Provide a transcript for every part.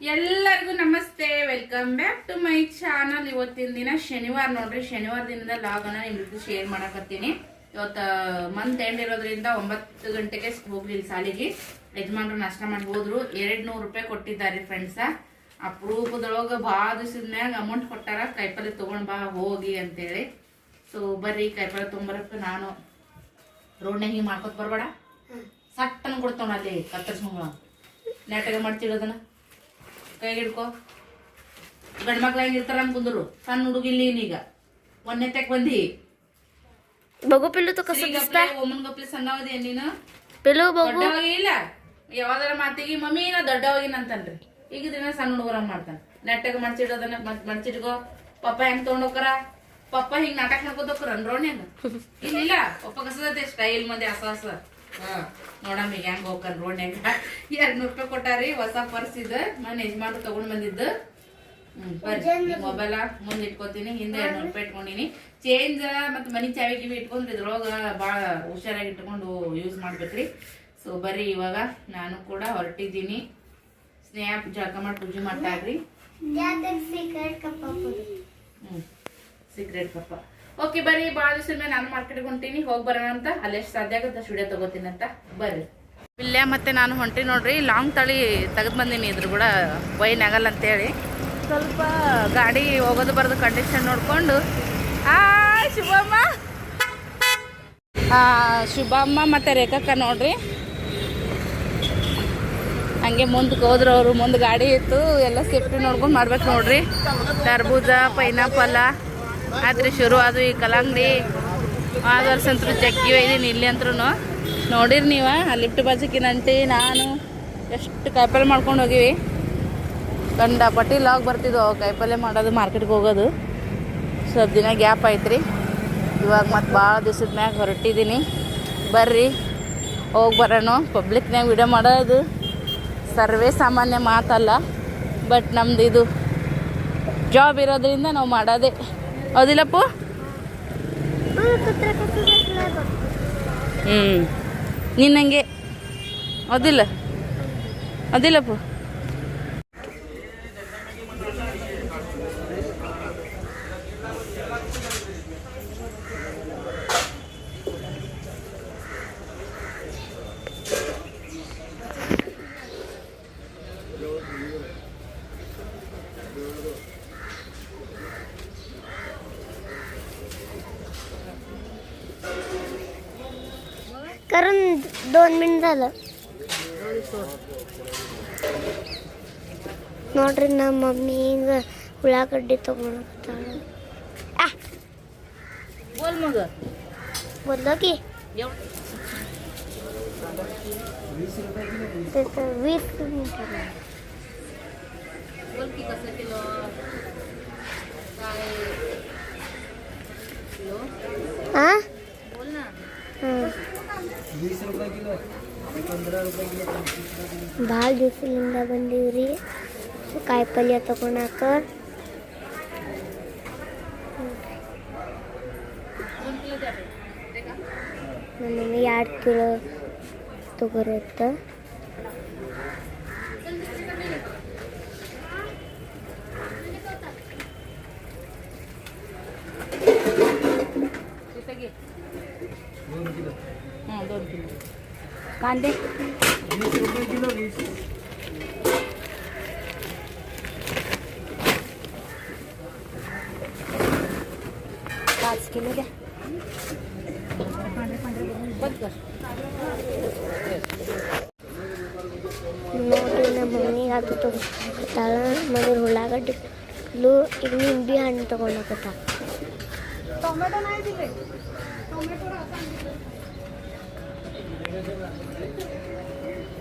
ಎಲ್ಲರಿಗೂ ನಮಸ್ತೆ. Welcome back to my channel ಇವತ್ತಿನ ದಿನ ಶನಿವಾರ ನೋಡ್ರಿ. ಶನಿವಾರ ದಿನದ ಲಾಗನ ನಿಮ್ ಜೊತೆ ಶೇರ್ ಮಾಡಕತ್ತೀನಿ ಇವತ್ತು ಮಂತ್ ಎಂಡ್ ಇರೋದ್ರಿಂದ ಒಂಬತ್ತು ಗಂಟೆಗೆ ಹೋಗ್ಲಿಲ್ಲ ಸಾಲಿಗೆ ಯಜಮಾನ್ರು ನಷ್ಟ ಮಾಡಿ ಹೋದ್ರು. ಎರಡ್ ನೂರು ರೂಪಾಯಿ ಕೊಟ್ಟಿದ್ದಾರೆ ಫ್ರೆಂಡ್ಸ ಅಪರೂಪದೊಳಗ ಭಾಳ ದಿವಸದ ಮ್ಯಾಗ ಅಮೌಂಟ್ ಕೊಟ್ಟಾರ. ಕೈಪಲ್ಲೆ ತಗೊಂಡ್ ಬಾ ಹೋಗಿ ಅಂತೇಳಿ. ಸೊ ಬರ್ರಿ ಕೈಪಲ್ಲೆ ತೊಗೊಂಬರಕ್ಕೆ ನಾನು ರೋಡ್ನಾಗ ಹಿಂಗೆ ಮಾಡ್ಕೊತ ಬರ್ಬೇಡ. ಸಟ್ಟನ್ ಕೊಡ್ತಾವ ಅಲ್ಲಿ ಕತ್ತರಿಸ್ಕೊಂಬ ನೆಟ್ಟಾಗ ಮಾಡ್ತಿರೋದನ್ನ. ಕೈಗಿಡ್ಕೊ. ಗಂಡ ಮಕ್ಳು ಹೆಂಗಿರ್ತಾರ ಹಂಗೆ ಕುಂದ್ರು. ಸಣ್ಣ ಹುಡುಗಿ ಇಲ್ಲಿ ಈಗ ಒಂದನೇ ತೆಕ್ ಬಂದಿ. ಬಗು ಪಿಲ್ಲು ತಕ ಸುಸ್ತಾ ಒಮ್ಮನ ಗಪ್ಲಿ ಸಣ್ಣವದಿ ನೀನು? ಪಿಲ್ಲು ಬಗು. ಇಲ್ಲ. ಯಾವಾಗರ ಮಾತಿಗೆ ಮಮ್ಮಿ ನಾ ಅಂತನ್ರಿ. ಈಗ ದಿನ ಸಣ್ಣ ಹುಡುಗರ ಮಾಡ್ತಾನೆ. ನೆಟ್ಟಾಗ ಮಡ್ಚಿಡೋದನ್ನ ಮಡ್ಚಿಡ್ಕೋ ಪಪ್ಪ ಹೆಂಗ್ ತೊಗೊಂಡೋಕರ ಪಪ್ಪ ಹಿಂಗ್ ನಾಟಕ ಹಾಕೋದಕ್ಕ ಅನ್ರೋಣ ಇಲ್ಲ ಪಪ್ಪ ಕಸದ ಸ್ಟೈಲ್ ಮಂದಿ ಅಸ ಹಾ ನೋಡಮ್ಮ ಈಗ ಹೆಂಗೆ ಹೋಗ್ಕನ್ ರೋಡ್ನ್ಯಾಗ ಎರಡ್ ನೂರ್ ರೂಪಾಯಿ ಕೊಟ್ಟಾರಿ ಹೊಸ ಪರ್ಸ್ ಇದ. ನಾನು ಯಜಮಾನ್ರು ತಗೊಂಡ್ ಬಂದಿದ್ದು. ಹ್ಞೂ ಮೊಬೈಲ ಮುಂದೆ ಇಟ್ಕೋತೀನಿ ಹಿಂದೆ ಎರಡ್ ನೂರ್ ರೂಪಾಯಿ ಇಟ್ಕೊಂಡಿನಿ. ಚೇಂಜ್ ಮತ್ತು ಮನಿ ಚಾವಿ ಕಿವಿ ಇಟ್ಕೊಂಡ್ರಿ ಇದ್ರೊಳಗ ಬಾಳ ಹುಷಾರಾಗಿ ಇಟ್ಕೊಂಡು ಯೂಸ್ ಮಾಡ್ಬೇಕ್ರಿ. ಸೊ ಬರ್ರಿ ಇವಾಗ ನಾನು ಕೂಡ ಹೊರಟಿದ್ದೀನಿ. ಸ್ನೇಹ ಜಳಕ ಮಾಡಿ ಪೂಜೆ ಮಾಡ್ತಾ ಇದ್ರಿ. ಹ್ಮ್ ಸೀಕ್ರೆಟ್ ಪಪ್ಪ ಓಕೆ ಬರ್ರಿ ಭಾಳ ದಿವಸ ಮೇಲೆ ನಾನು ಮಾರ್ಕೆಟ್ಗೆ ಹೊಂಟೀನಿ. ಹೋಗಿ ಬರೋಣ ಅಂತ. ಅಲ್ಲೇ ಸಾಧ್ಯ ಆಗುತ್ತೆ ವಿಡಿಯೋ ತಗೋತೀನಿ ಅಂತ. ಬರ್ರಿ. ಇಲ್ಲೇ ಮತ್ತೆ ನಾನು ಹೊಂಟಿ ನೋಡ್ರಿ ಲಾಂಗ್ ತಳಿ ತೆಗೆದು ಬಂದೀನಿ ಇದ್ರ ಕೂಡ. ವೈನ್ ಆಗಲ್ಲ ಅಂತೇಳಿ. ಸ್ವಲ್ಪ ಗಾಡಿ ಹೋಗೋದು ಬರೋದು ಕಂಡೀಷನ್ ನೋಡಿಕೊಂಡು. ಆ, ಶುಭಮ್ಮ. ಶುಭಮ್ಮ ಮತ್ತೆ ರೇಖಕ್ಕ ನೋಡ್ರಿ. ಹಂಗೆ ಮುಂದಕ್ಕೆ ಹೋದ್ರು ಅವರು, ಮುಂದೆ ಗಾಡಿ ಇತ್ತು. ಎಲ್ಲ ಸೇಫ್ಟಿ ನೋಡ್ಕೊಂಡು ಮಾಡ್ಬೇಕು ನೋಡ್ರಿ. ಟರ್ಬೂಜ ಪೈನಾಪಲ್ಲ ಆದ್ರೆ ಶುರು ಅದು ಈ ಕಲ್ಲಂಗಡಿ ಆದ ವರ್ಷ ಅಂತೂ ಜಗ್ಗಿ ಒಯ್ದೀನಿ ಇಲ್ಲಿ ಅಂತೂ ನೋಡಿರಿ ನೀವು, ಆ ಲಿಫ್ಟ್ ಬಾಜುಕಿನಂಟಿ ನಾನು ಎಷ್ಟು ಕಾಯಿಪಲ್ಲೆ ಮಾಡ್ಕೊಂಡು ಹೋಗಿವಿ. ಗಂಡ ಪಟ್ಟಿ ಲಾಗ್ ಬರ್ತಿದ್ವು ಕಾಯಿಪಲ್ಲೆ ಮಾಡೋದು, ಮಾರ್ಕೆಟ್ಗೆ ಹೋಗೋದು. ಸ್ವಲ್ಪ ದಿನ ಗ್ಯಾಪ್ ಐತ್ರಿ ಇವಾಗ ಮತ್ತೆ ಭಾಳ ದಿವ್ಸದ ಮ್ಯಾಗ ಹೊರಟಿದ್ದೀನಿ ಬರ್ರಿ, ಹೋಗಿ ಬರೋಣ. ಪಬ್ಲಿಕ್ನಾಗ ವಿಡಿಯೋ ಮಾಡೋದು ಸರ್ವೇ ಸಾಮಾನ್ಯ ಮಾತಲ್ಲ. ಬಟ್ ನಮ್ದು ಇದು ಜಾಬ್ ಇರೋದ್ರಿಂದ ನಾವು ಮಾಡೋದೇ ಹೌದಿಲ್ಲಪ್ಪು? ಹ್ಞೂ ನಿನ್ನಂಗೆ ಅದಿಲ್ಲ ಹೌದಿಲ್ಲಪ್ಪು? दोन मिनिट झालं ನೋಡ್ರಿ ನಮ್ಮ ಮಮ್ಮಿ ಈಗ ಉಳ್ಳಾಗಡ್ಡಿ ತಗೊಂಡೋಗ್ತಾಳ ಆ ಬೋಲ್ ಮಗ बोललो की त्याचं वीस मिनिटं बोल की कसं किलो काय किलो हा बोल ना ಭಾಳ वीस रुपये किलो पंधरा रुपये भाल दिवशी लिंगा बंदिवरी काय पल्ली येतो कोणाकर म्हणजे मी आठ किलो तो करत. कांदे पाच किलो द्या बंद कर ನೋಡ್ರಿ ನಮ್ಮ ಮಮ್ಮಿಗೆ ಅದು ತಗೊತಾಳ ಮನೆ ಉಳ್ಳಾಗಡ್ಡಿ ಕಿಲೋ ಈಗ ನಿಂಬೆ ಹಣ್ಣು ತಗೊಂಡೋಗತ್ತ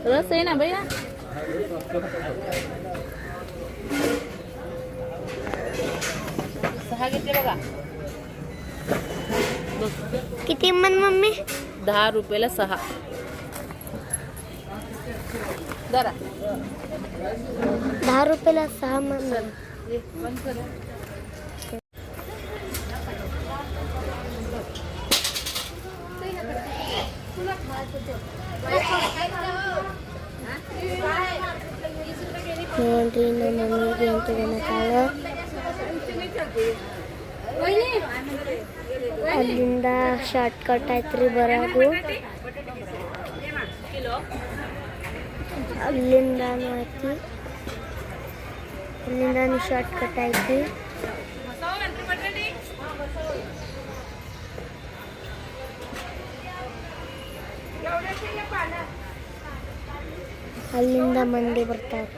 रस आहे ना भैया सहा घेतले बघा किती मन मम्मी दहा रुपयाला सहा जरा दहा रुपयाला सहा मन ಅಲ್ಲಿಂದ ಶಾರ್ಟ್ ಕಟ್ ಐತ್ರಿ ಬರೋದು ಅಲ್ಲಿಂದಾನು ಐತಿ ಅಲ್ಲಿಂದಾನು ಶಾರ್ಟ್ ಕಟ್ ಐತಿ ಅಲ್ಲಿಂದ ಮಂದಿ ಬರ್ತಾರೆ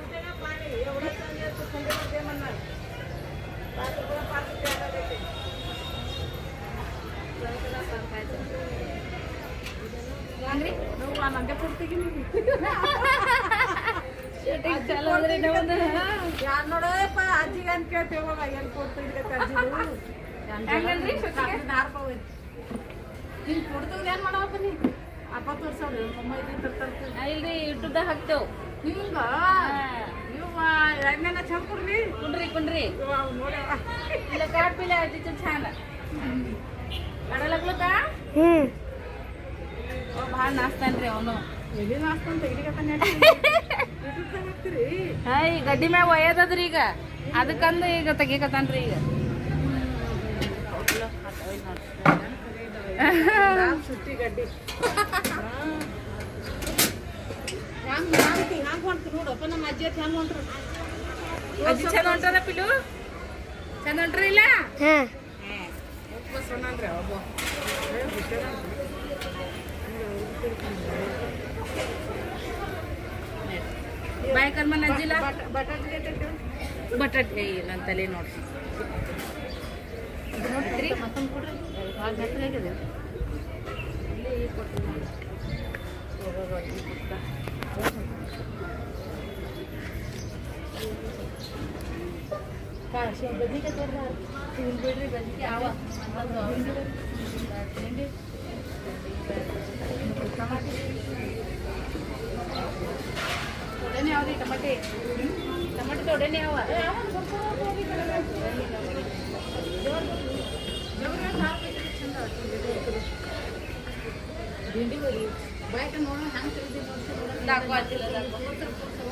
ನೋಡಪ್ಪ ಅಜ್ಜಿಗೆ ಅಂತ ಕೇಳ್ತೇವ ಎಲ್ಲಿ ಕೊಡ್ತಿದ್ದೆ ನಿನ್ ಕೊಡ್ತವ್ರು ಏನ್ ಮಾಡವಪ್ಪ ನೀ ಅಪ್ಪ ತರ್ತಾರೆ ಇಲ್ರಿ ಯೂಟ್ಯೂಬ್ದಾಗ ಹಾಕ್ತೇವ್ ಹಿಂಗ ಇವ ಎಣ್ಣೆನ ಚಂಪುರ್ರಿ ಕುಂಡ್ರಿ ಕುಂಡ್ರಿ ನೋಡ್ಯವ ಇಲ್ಲ ಕಾಟ್ ಪಿಲೆ ಅಜ್ಜಿ ಛಾನ ಭಾಳ ಅವನು. ಹಾಯ್ ಗಡ್ಡಿ ಮ್ಯಾಗ ಒಯ್ಯದದ್ರಿ ಈಗ. ಅದಕ್ಕಂದು ಈಗ ತೆಗಿಕತ್ತಾನ್ರಿ ಈಗ. ಸುಟ್ಟಿ ಗಡ್ಡಿ. ಹ್ಯಾಂಗ ಹ್ಯಾಂಗ ಹ್ಯಾಂಗ ಹೊಂಟ್ರು ನೋಡಪ್ಪ ನಮ್ಮ ಅಜ್ಜಿ ಹತ್ ಹೆಂಗ್ ಹೊಂಟ್ರು? ಅಜ್ಜಿ ಚಂದ ಹೊಂಟಾರ ಪಿಲು ಚಂದ ಹೊಂಟ್ರಿ ಇಲ್ಲ ಹಾಂ ಸಣ್ಣಂದ್ರೆ ಒಬ್ಬ ಬಾಯ್ ಕರ್ಮನ್ ಅಜ್ಜಿಲ್ಲ ಬಟಾಟೆ ಬಟಾಟೆ ನನ್ನ ತಲೆ ನೋಡ್ರಿ ಇದು ನೋಡಿದ್ರಿ ಮತ್ತೊಂದು ಕೊಡ್ರಿ ಭಾಳ ಮೆತ್ತಗಾಗಿದೆ ಬಿಡ್ರಿ ಬಜ್ಜಿ ಯಾವ ತೊಡೆನೇ ಯಾವ್ರಿ ಟಮಾಟೆ ಟಮಾಟೆ ತೊಡೆನೇ ಯಾವ ಬಾಯ್ಕ ನೋಡೋಣ ಹ್ಯಾಂಗ ತೆಗ್ದಿ दाखव आजीला दाखव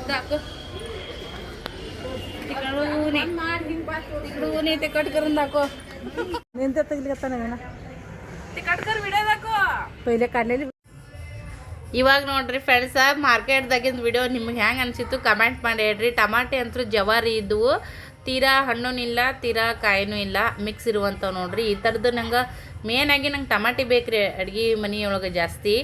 दाखव तिकडून ये. ಮಾಡಿ ಹಿಂಗೆ ಬಾಯ್ तिकडून ये, ते कट करून दाखव ನಿಂತ ತೆಗಿಲಿಕತ್ತಾನ ಏನ ते कट कर व्हिडिओ दाखव ಪೈಲೆ ಕಾಡ್ಲೇಲಿ ಇವಾಗ ನೋಡ್ರಿ ಫ್ರೆಂಡ್ಸ ಮಾರ್ಕೆಟ್ದಾಗಿಂದ ವಿಡಿಯೋ ನಿಮ್ಗೆ ಹೆಂಗೆ ಅನಿಸಿತ್ತು ಕಮೆಂಟ್ ಮಾಡಿ ಹೇಳ್ರಿ ಟಮಾಟೆ ಅಂತೂ ಜವಾರಿ ಇದ್ದವು ತೀರಾ ಹಣ್ಣೂ ಇಲ್ಲ ತೀರಾ ಕಾಯಿನೂ ಇಲ್ಲ ಮಿಕ್ಸ್ ಇರುವಂಥವು ನೋಡ್ರಿ ಈ ಥರದ್ದು ನಂಗೆ ಮೇನಾಗಿ ನಂಗೆ ಟಮಾಟಿ ಬೇಕು ರೀ ಅಡುಗೆ ಮನೆಯೊಳಗೆ ಜಾಸ್ತಿ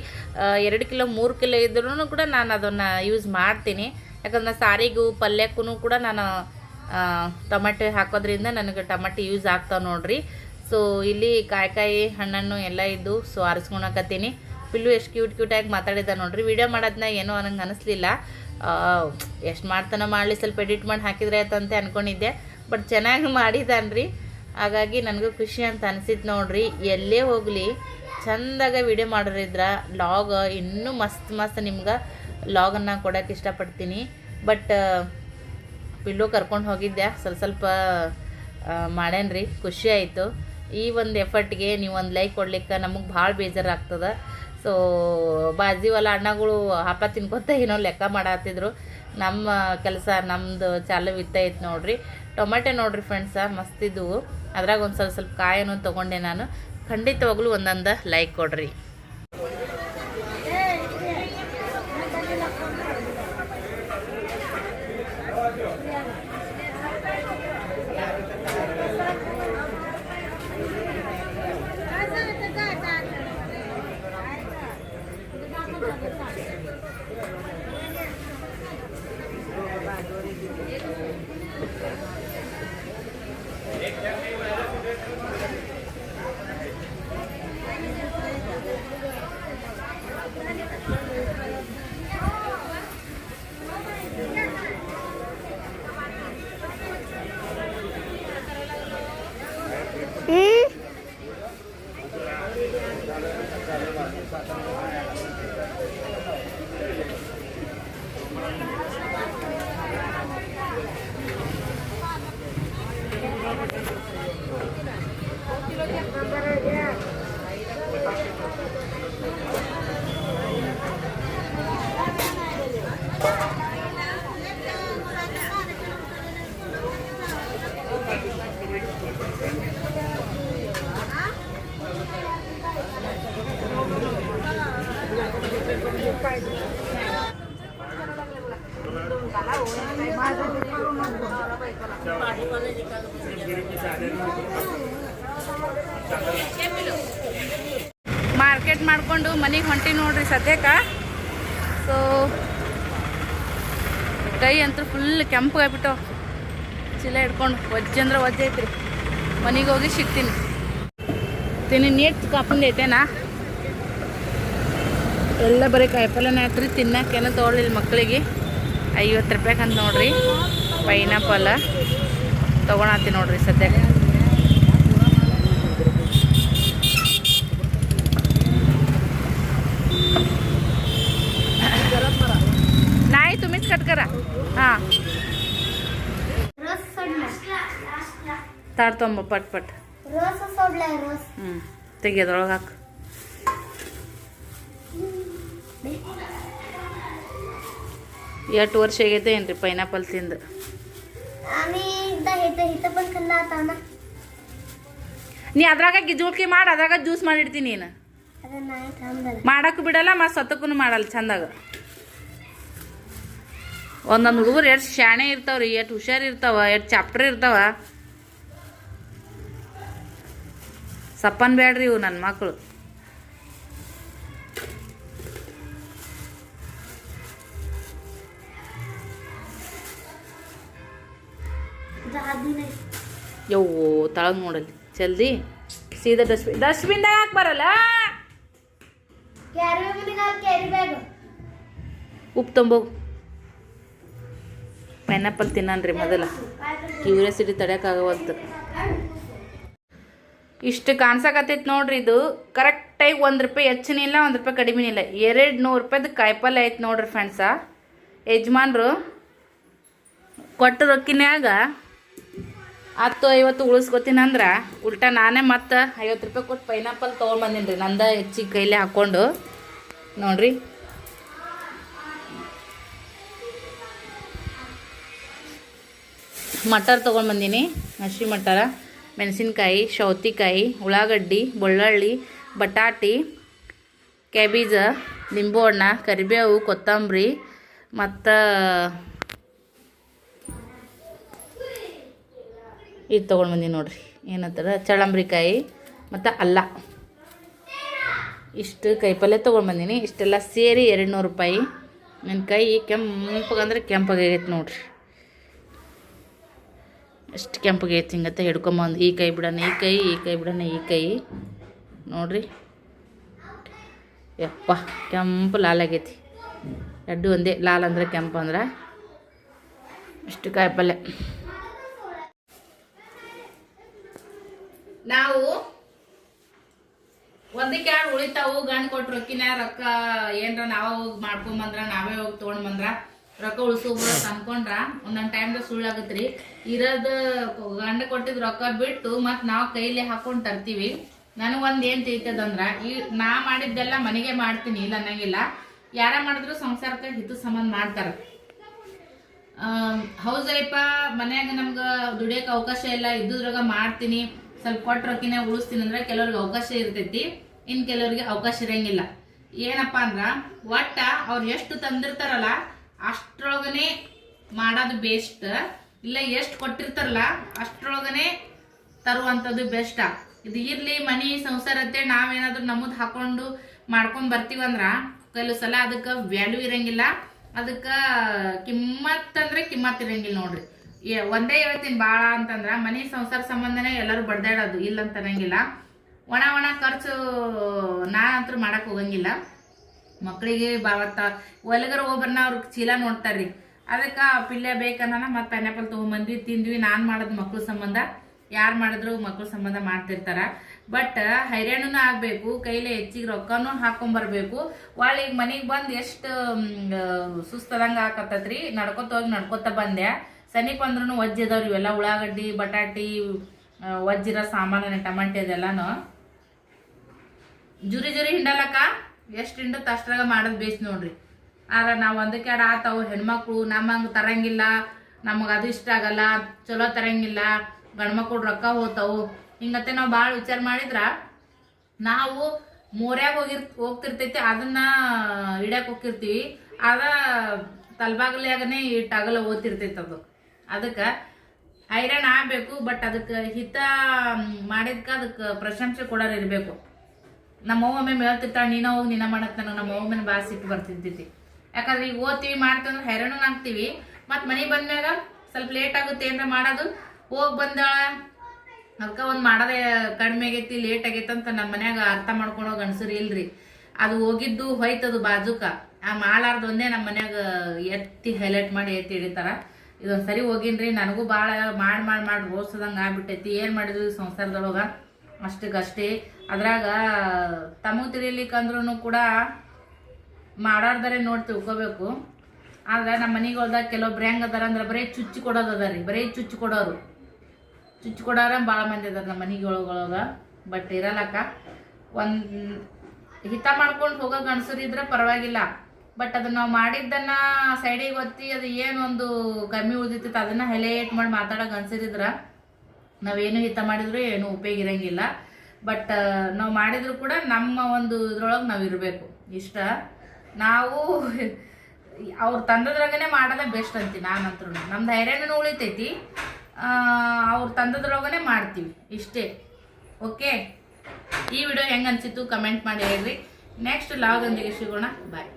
ಎರಡು ಕಿಲೋ ಮೂರು ಕಿಲೋ ಇದ್ರೂ ಕೂಡ ನಾನು ಅದನ್ನು ಯೂಸ್ ಮಾಡ್ತೀನಿ ಯಾಕಂದ್ರೆ ಸಾರಿಗೂ ಪಲ್ಯಕ್ಕೂ ಕೂಡ ನಾನು ಆ, ಟಮಾಟೆ ಹಾಕೋದ್ರಿಂದ ನನಗೆ ಟೊಮೆಟೊ ಯೂಸ್ ಆಗ್ತಾವೆ ನೋಡ್ರಿ. ಸೊ ಇಲ್ಲಿ ಕಾಯಿ ಕಾಯಿ ಹಣ್ಣನ್ನು ಎಲ್ಲ ಇದ್ದು ಸೊ ಆರಿಸ್ಕೊಳಕತ್ತೀನಿ ಪಿಲ್ಲು ಎಷ್ಟು ಕ್ಯೂಟ್ ಕ್ಯೂಟಾಗಿ ಮಾತಾಡಿದ ನೋಡ್ರಿ. ವಿಡಿಯೋ ಮಾಡೋದನ್ನ ಏನೋ ನನಗೆ ಅನಿಸ್ಲಿಲ್ಲ. ಎಷ್ಟು ಮಾಡ್ತಾನೆ ಮಾಡಲಿ, ಸ್ವಲ್ಪ ಎಡಿಟ್ ಮಾಡಿ ಹಾಕಿದ್ರೆ ಆಯ್ತಂತೆ ಅಂದ್ಕೊಂಡಿದ್ದೆ ಬಟ್ ಚೆನ್ನಾಗಿ ಮಾಡಿದ್ದಾನ್ರಿ ಹಾಗಾಗಿ ನನಗೂ ಖುಷಿ ಅಂತ ಅನಿಸಿತ್ತು ನೋಡ್ರಿ. ಎಲ್ಲೇ ಹೋಗಲಿ, ಚಂದಾಗ ವಿಡಿಯೋ ಮಾಡೋರಿದ್ರ ಲಾಗ್ ಇನ್ನೂ ಮಸ್ತ್ ಮಸ್ತ್ ನಿಮ್ಗೆ ಲಾಗನ್ನು ಕೊಡೋಕೆ ಇಷ್ಟಪಡ್ತೀನಿ. ಬಟ್ ಪಿಲ್ಲು ಕರ್ಕೊಂಡು ಹೋಗಿದ್ದೆ. ಸ್ವಲ್ಪ ಸ್ವಲ್ಪ ಮಾಡೇನ್ರಿ. ಖುಷಿ ಆಯಿತು. ಈ ಒಂದು ಎಫರ್ಟ್ಗೆ ನೀವು ಒಂದು ಲೈಕ್ ಕೊಡ್ಲಿಕ್ಕೆ ನಮಗೆ ಭಾಳ ಬೇಜಾರಾಗ್ತದೆ. ಸೊ ಬಾಜಿವಲ್ಲ ಅಣ್ಣಗಳು ಹಪ್ಪ ತಿನ್ಕೊತ ಏನೋ ಲೆಕ್ಕ ಮಾಡತ್ತಿದ್ರು ನಮ್ಮ ಕೆಲಸ ನಮ್ಮದು ಚಾಲು ಇತ್ತೈತೆ ನೋಡ್ರಿ. ಟೊಮೆಟೊ ನೋಡ್ರಿ ಫ್ರೆಂಡ್ಸ ಮಸ್ತಿದ್ದವು ಅದ್ರಾಗ ಒಂದು ಸ್ವಲ್ಪ ಸ್ವಲ್ಪ ಕಾಯನ್ನು ತೊಗೊಂಡೆ ನಾನು. ಖಂಡಿತವಾಗ್ಲೂ ಒಂದೊಂದು ಲೈಕ್ ಕೊಡ್ರಿ ಹ್ಞೂ ಮಾರ್ಕೆಟ್ ಮಾಡ್ಕೊಂಡು ಮನೆಗೆ ಹೊಂಟಿ ನೋಡ್ರಿ ಸದ್ಯಕ್ಕೆ ಸೊ ಕೈ ಅಂತೂ ಫುಲ್ ಕೆಂಪು ಆಗ್ಬಿಟ್ಟು ಚೀಲ ಹಿಡ್ಕೊಂಡು ವಜ್ಜೆ ಅಂದ್ರೆ ವಜ್ಜೆ ಐತ್ರಿ. ಮನೆಗೆ ಹೋಗಿ ಸಿಗ್ತೀನಿ. ತಿನ್ನಿ ನೀಟ್ ಕಾಪಂದು ಐತೇನಾ? ಎಲ್ಲ ಬರೀ ಕಾಯಿಪಲ್ಯನೇ ರೀ ತಿನ್ನಕ್ಕೇನು ತೊಗೊಳ್ಳಿಲ್ಲ ಮಕ್ಕಳಿಗೆ ಐವತ್ತು ರೂಪಾಯಿಗೆ ಅಂತ ನೋಡ್ರಿ ಪೈನಾಪಲ್ ತೊಗೊಳತ್ತಿ ನೋಡ್ರಿ ಸದ್ಯಕ್ಕೆ नाही ಹಾಂ. ತಾಡ್ತೊಂಬ ಪಟ್ ಪಟ್. ಹ್ಞೂ ಹಾಕು. ಎಷ್ಟು ವರ್ಷ ಆಗೈತೆ ಏನ್ರಿ ಪೈನಾಪಲ್ ತಿಂದು? ನೀ ಅದ್ರಾಗ ಗಿಜುಳ್ಕಿ ಮಾಡಿ ಅದ್ರಾಗ ಜ್ಯೂಸ್ ಮಾಡಿಡ್ತೀನಿ ನೀನು. ಮಾಡಕ್ಕೂ ಬಿಡಲ್ಲ ಮತ್ತು ಸತ್ತಕ್ಕೂ ಮಾಡಲ್ಲ ಚಂದಾಗ. ಒಂದೊಂದು ಹುಡುಗರು ಎಷ್ಟು ಶಾಣೆ ಇರ್ತಾವ್ರಿ ಎಷ್ಟು ಹುಷಾರು ಇರ್ತಾವ ಎಷ್ಟು ಚಾಪ್ಟರ್ ಇರ್ತಾವ. ಸಪ್ಪನ್ ಬೇಡ್ರಿ ಇವು ನನ್ನ ಮಕ್ಕಳು ಯೋ ತಳ ನೋಡಲ್ಲಿ. ಜಲ್ದಿ ಸೀದಾ ಡಸ್ಟ್ಬಿನ್ ಡಸ್ಟ್ಬಿನ್ದಾಗ ಯಾಕೆ ಬರಲ್ಲ. ಉಪ್ಪು ತೊಂಬೋಗು ಪೈನಾಪಲ್ ತಿನ್ನನ್ರಿ ಮೊದಲ. ಕ್ಯೂರಿಯಾಸಿಟಿ ತಡೆಯೋಕ್ಕಾಗವಲ್ತು ಇಷ್ಟು ಕಾಣಿಸಕತ್ತೈತಿ ನೋಡ್ರಿ ಇದು. ಕರೆಕ್ಟಾಗಿ ಒಂದು ರೂಪಾಯಿ ಹೆಚ್ಚಿನ ಇಲ್ಲ, ಒಂದು ರೂಪಾಯಿ ಕಡಿಮೆ ಇಲ್ಲ. ಎರಡು ನೂರು ರೂಪಾಯ್ದು ಕಾಯಿಪಲ್ಲೆ ಐತೆ ನೋಡ್ರಿ ಫ್ರೆಂಡ್ಸ ಯಜಮಾನ್ರು ಕೊಟ್ಟ ರೊಕ್ಕಿನ್ಯಾಗ ಹತ್ತು ಐವತ್ತು ಉಳಿಸ್ಕೊತೀನಂದ್ರೆ ಉಲ್ಟಾ ನಾನೇ ಮತ್ತು ಐವತ್ತು ರೂಪಾಯಿ ಕೊಟ್ಟು ಪೈನಾಪಲ್ ತೊಗೊಂಡ್ಬಂದೀನಿ ರೀ ನಂದ ಹೆಚ್ಚಿಗೆ ಕೈಲೇ ಹಾಕ್ಕೊಂಡು ನೋಡ್ರಿ. ಮಟರ್ ತೊಗೊಂಡ್ಬಂದೀನಿ ಹಸಿ ಮಟರ, ಮೆಣಸಿನ್ಕಾಯಿ ಸೌತಿಕಾಯಿ ಉಳ್ಳಾಗಡ್ಡಿ, ಬೆಳ್ಳುಳ್ಳಿ, ಬಟಾಟಿ, ಕ್ಯಾಬೀಜ, ನಿಂಬು ಹಣ್ಣ, ಕರಿಬೇವು, ಕೊತ್ತಂಬರಿ, ಮತ್ತು ಇದು ತೊಗೊಂಡ್ಬಂದೀನಿ ನೋಡಿರಿ. ಏನಂತಾರೆ? ಚಳಂಬ್ರಿಕಾಯಿ ಮತ್ತು ಅಲ್ಲ. ಇಷ್ಟು ಕೈಪಲ್ಯ ತೊಗೊಂಡ್ಬಂದೀನಿ ಇಷ್ಟೆಲ್ಲ ಸೇರಿ ಎರಡು ನೂರು ರೂಪಾಯಿ ನನ್ನ ಕೈ ಕೆಂಪಗಂದ್ರೆ ಕೆಂಪಾಗೈತೆ ನೋಡ್ರಿ. ಎಷ್ಟು ಕೆಂಪಗೆ ಐತಿ ಹಿಂಗತ್ತೆ ಹಿಡ್ಕೊಂಬಂದು ಈ ಕೈ ಬಿಡೋಣ, ಈ ಕೈ ಈ ಕೈ ಬಿಡೋಣ, ಈ ಕೈ. ನೋಡ್ರಿ. ಯಪ್ಪ, ಕೆಂಪು ಲಾಲಾಗೈತಿ. ಎರಡು ಒಂದೇ, ಲಾಲ್ ಅಂದ್ರೆ ಕೆಂಪು ಅಂದ್ರೆ ಇಷ್ಟು ಕಾಯಿಪಲ್ಯ ನಾವು ಒಂದಕ್ಕೆ ಎರಡು ಉಳಿತಾವು, ಗಂಡು ಕೊಟ್ಟು ರೊಕ್ಕಿನ ರೊಕ್ಕ ಏನರ ನಾವು ಹೋಗಿ ಮಾಡ್ಕೊಂಬಂದ್ರ, ನಾವೇ ಹೋಗಿ ತೊಗೊಂಡು ಬಂದ್ರ. ರೊಕ್ಕ ಉಳಿಸ್ಕೊಬೋದು ಅನ್ಕೊಂಡ್ರ ಒಂದೊಂದ್ ಟೈಮ್ದಾಗ ಸುಳ್ಳಾಗತ್ರಿ. ಇರೋದ್ ಗಂಡ ಕೊಟ್ಟಿದ್ ರೊಕ್ಕ ಬಿಟ್ಟು ಮತ್ ನಾವ್ ಕೈಲಿ ಹಾಕೊಂಡ್ ತರ್ತೀವಿ. ನನಗೊಂದ್ ಏನ್ ತಿಳ್ತದಂದ್ರ, ಈ ನಾ ಮಾಡಿದ್ದೆಲ್ಲ ಮನೆಗೆ ಮಾಡ್ತೀನಿ, ಇಲ್ಲ ಅನ್ನಂಗಿಲ್ಲ. ಯಾರ ಮಾಡಿದ್ರು ಸಂಸಾರಕ್ಕೆ ಹಿತ ಸಂಬಂಧ ಮಾಡ್ತಾರ. ಹೌಸ್ ವೈಫ ಮನ್ಯಾಗ ನಮ್ಗ ದುಡಿಯೋಕೆ ಅವಕಾಶ ಇಲ್ಲ, ಇದ್ದುದ್ರಾಗ ಮಾಡ್ತೀನಿ. ಸ್ವಲ್ಪ ಕೊಟ್ಟ ರೊಕ್ಕಿನ ಉಳಿಸ್ತೀನಿ ಅಂದ್ರೆ ಕೆಲವ್ರಿಗೆ ಅವಕಾಶ ಇರ್ತೈತಿ, ಇನ್ ಕೆಲವ್ರಿಗೆ ಅವಕಾಶ ಇರಂಗಿಲ್ಲ. ಏನಪ್ಪಾ ಅಂದ್ರ, ಒಟ್ಟ ಅವ್ರು ಎಷ್ಟು ತಂದಿರ್ತಾರಲ್ಲ ಅಷ್ಟ್ರೊಳಗನೆ ಮಾಡೋದು ಬೆಸ್ಟ್ ಇಲ್ಲ, ಎಷ್ಟು ಕೊಟ್ಟಿರ್ತಾರಲ್ಲ, ಅಷ್ಟರೊಳಗನೆ ತರುವಂಥದ್ದು ಬೆಸ್ಟ ಇದು ಇರಲಿ, ಮನೆ, ಸಂಸಾರ ಅಂತೇಳಿ ನಾವೇನಾದ್ರೂ ನಮ್ಮದು ಹಾಕೊಂಡು ಮಾಡ್ಕೊಂಡು ಬರ್ತೀವಂದ್ರ ಕೆಲವು ಸಲ ಅದಕ್ಕೆ ವ್ಯಾಲ್ಯೂ ಇರಂಗಿಲ್ಲ. ಅದಕ್ಕೆ ಕಿಮ್ಮತ್ ಅಂದ್ರೆ ಕಿಮ್ಮತ್ ಇರಂಗಿಲ್ಲ ನೋಡ್ರಿ. ಒಂದೇ ಹೇಳ್ತೀನಿ ಭಾಳ ಅಂತಂದ್ರೆ, ಮನೆ, ಸಂಸಾರ ಸಂಬಂಧನೇ ಎಲ್ಲರೂ ಬಡ್ದಾಡೋದು ಇಲ್ಲ ಅಂತ ಅನ್ನಂಗಿಲ್ಲ. ಒಣ ಒಣ ಖರ್ಚು ನಾನಂತರೂ ಮಾಡೋಕ್ಕೆ ಹೋಗಂಗಿಲ್ಲ. ಮಕ್ಕಳಿಗೆ ಬಾವತ್ತ ಹೊಲಗರ ಒಬ್ಬರನ್ನ ಅವ್ರ ಚೀಲ ನೋಡ್ತಾರ್ರಿ. ಅದಕ್ಕೆ ಪಿಲ್ಲೆ ಬೇಕನ್ನ ಮತ್ತೆ ಪೈನಾಪಲ್ ತೊಗೊಂಬಂದ್ವಿ ತಿಂದ್ವಿ. ನಾನು ಮಾಡೋದು ಮಕ್ಳ ಸಂಬಂಧ. ಯಾರು ಮಾಡಿದ್ರು ಮಕ್ಳ ಸಂಬಂಧ ಮಾಡ್ತಿರ್ತಾರ. ಬಟ್ ಹೈರಾಣನೂ ಆಗಬೇಕು ಕೈಲಿ ಹೆಚ್ಚಿಗೆ ರೊಕ್ಕನೂ ಹಾಕೊಂಬರ್ಬೇಕು. ಈಗ ಮನೆಗೆ ಬಂದು ಎಷ್ಟು ಸುಸ್ತದಂಗ ಆಕತ್ತತ್ರಿ. ನಡ್ಕೊತ ಹೋಗಿ ನಡ್ಕೊತ ಬಂದೆ. ಸನಿಕ್ ಅಂದ್ರೂ ಒಜ್ಜಿದಾವ್ರಿ ಇವೆಲ್ಲ. ಉಳ್ಳಾಗಡ್ಡಿ ಬಟಾಟಿ ಆ, ಒಜ್ಜಿರೋ ಸಾಮಾನು ಟಮಾಟೆ ಅದೆಲ್ಲನೂ. ಜುರಿ ಜುರಿ ಹಿಂಡಲಕ್ಕ? ಎಷ್ಟು ಹಿಂಡತ್ ಅಷ್ಟ್ರಾಗ ಮಾಡೋದು ಬೇಸ್ ನೋಡ್ರಿ. ಆದ್ರೆ ನಾವು ಒಂದಕ್ಕೆ ಎರಡು ಆತಾವು ಹೆಣ್ಮಕ್ಳು ನಮ್ಮಂಗೆ ತರಂಗಿಲ್ಲ, ನಮಗೆ ಅದು ಇಷ್ಟ ಆಗಲ್ಲ, ಚಲೋ ತರಂಗಿಲ್ಲ ಗಂಡ್ಮಕ್ಳು ರೊಕ್ಕ ಹೋತಾವು. ಹಿಂಗತ್ತೆ ನಾವು ಭಾಳ ವಿಚಾರ ಮಾಡಿದ್ರ, ನಾವು ಮೋರ್ಯಾಗ ಹೋಗಿರ್, ಹೋಗ್ತಿರ್ತೈತಿ, ಅದನ್ನ ಹಿಡ್ಯಾಕ್ ಹೋಗಿರ್ತೀವಿ ಆದ ತಲ್ಬಾಗ್ಲಾಗನೆ ಈ ಟಗಲ ಓದ್ತಿರ್ತೈತೆ ಅದು. ಅದಕ್ಕೆ ಐರನ್ ಆಗ್ಬೇಕು, ಬಟ್ ಅದಕ್ಕೆ ಹಿತ ಮಾಡಿದ್ಕೆ ಅದಕ್ಕೆ ಪ್ರಶಂಸೆ ಕೊಡೋರು ಇರಬೇಕು. ನಮ್ಮ ಅವ್ವ ಒಮ್ಮೆ ಹೇಳ್ತಿರ್ತಾಳೆ ನೀನ ಹೋಗಿ ನಿನ್ನ ಮಾಡತ್ತ ನನಗೆ ನಮ್ಮ ಮೇಲೆ ಭಾಳ ಸಿಟ್ಟು ಬರ್ತಿರ್ತೈತಿ ಯಾಕಂದ್ರೆ ಈಗ ಓದ್ತೀವಿ ಮಾಡ್ತಂದ್ರೆ ಹೈರಾಣ ಆಗ್ತೀವಿ. ಮತ್ತು ಮನೆಗೆ ಬಂದಾಗ ಸ್ವಲ್ಪ ಲೇಟ್ ಆಗುತ್ತೆ ಅಂದ್ರೆ ಮಾಡೋದು. ಹೋಗಿ ಬಂದಾಳ ಅದಕ್ಕೆ ಒಂದು ಮಾಡೋದೇ ಕಡಿಮೆ ಆಗೈತಿ ಲೇಟ್ ಆಗೈತೆ ಅಂತ ನಮ್ಮ ಮನ್ಯಾಗ ಅರ್ಥ ಮಾಡ್ಕೊಳೋ ಗಂಡಸರು ಇಲ್ರಿ. ಅದು ಹೋಗಿದ್ದು ಹೋಯ್ತದು ಬಾಜುಕ. ಆ ಮಾಡಾರ್ದು ಒಂದೇ ನಮ್ಮ ಮನ್ಯಾಗ ಎತ್ತಿ ಹೈಲೈಟ್ ಮಾಡಿ ಎತ್ತಿ ಹಿಡಿತಾರ. ಇದೊಂದು ಸರಿ ಹೋಗಿನ್ರಿ, ನನಗೂ ಭಾಳ ಮಾಡಿ ಮಾಡಿ ಮಾಡಿ ರೋಸದಂಗೆ ಆಗ್ಬಿಟ್ಟೈತಿ. ಏನು ಮಾಡಿದ್ರು ಸಂಸಾರದೊಳಗೆ? ಅಷ್ಟಕ್ಕಷ್ಟೇ. ಅದ್ರಾಗ ತಮಗೆ ತಿಳಿಲಿಕ್ಕಂದ್ರೂ ಕೂಡ ಮಾಡಾರ್ದರೆ ನೋಡಿ ತಿಳ್ಕೊಬೇಕು. ಆದ್ರೆ ನಮ್ಮ ಮನೆಗಳ್ದಾಗ ಕೆಲವೊಬ್ರು ಹೆಂಗೆ ಅದಾರ ಅಂದ್ರೆ ಬರೀ ಚುಚ್ಚು ಕೊಡೋದು ರೀ ಬರೀ ಚುಚ್ಚು ಕೊಡೋರು. ಚುಚ್ಚು ಕೊಡೋರ ಭಾಳ ಮಂದಿ ಅದಾರ ನಮ್ಮ ಮನೆಗೊಳಗೊಳಗ ಬಟ್ ಇರಲ್ಲಕ್ಕ. ಒಂದು ಹಿತ ಮಾಡ್ಕೊಂಡು ಹೋಗೋ ಗಣಸರಿದ್ರೆ ಪರವಾಗಿಲ್ಲ. ಬಟ್ ಅದನ್ನ ನಾವು ಮಾಡಿದ್ದನ್ನ ಸೈಡಿಗೆ ಒತ್ತಿ ಅದು ಏನು ಒಂದು ಕಮ್ಮಿ ಉಳಿದಿತ್ತು ಅದನ್ನ ಹೈಲೈಟ್ ಮಾಡಿ ಮಾತಾಡೋ ಗಂಡಸರಿದ್ರ ನಾವೇನು ಹಿತ ಮಾಡಿದ್ರು ಏನು ಉಪಯೋಗ ಇರಂಗಿಲ್ಲ. ಬಟ್ ನಾವು ಮಾಡಿದ್ರು ಕೂಡ ನಮ್ಮ ಒಂದು ಇದ್ರೊಳಗೆ ನಾವು ಇರಬೇಕು. ಇಷ್ಟ? ನಾವು ಅವ್ರ ತಂದದ್ರಾಗನೆ ಮಾಡೋದೇ ಬೆಸ್ಟ್ ಅಂತೀನಿ ನಾನಂತೂ ನಮ್ಮ ಧೈರ್ಯನೂ ಉಳಿತೈತಿ. ಅವ್ರ ತಂದದ್ರೊಳಗನೆ ಮಾಡ್ತೀವಿ. ಇಷ್ಟೇ. ಓಕೆ ಈ ವಿಡಿಯೋ ಹೆಂಗೆ ಅನ್ಸಿತ್ತು ಕಮೆಂಟ್ ಮಾಡಿ ಹೇಳ್ರಿ. ನೆಕ್ಸ್ಟ್ ಲಾಗದೊಂದಿಗೆ ಸಿಗೋಣ. ಬಾಯ್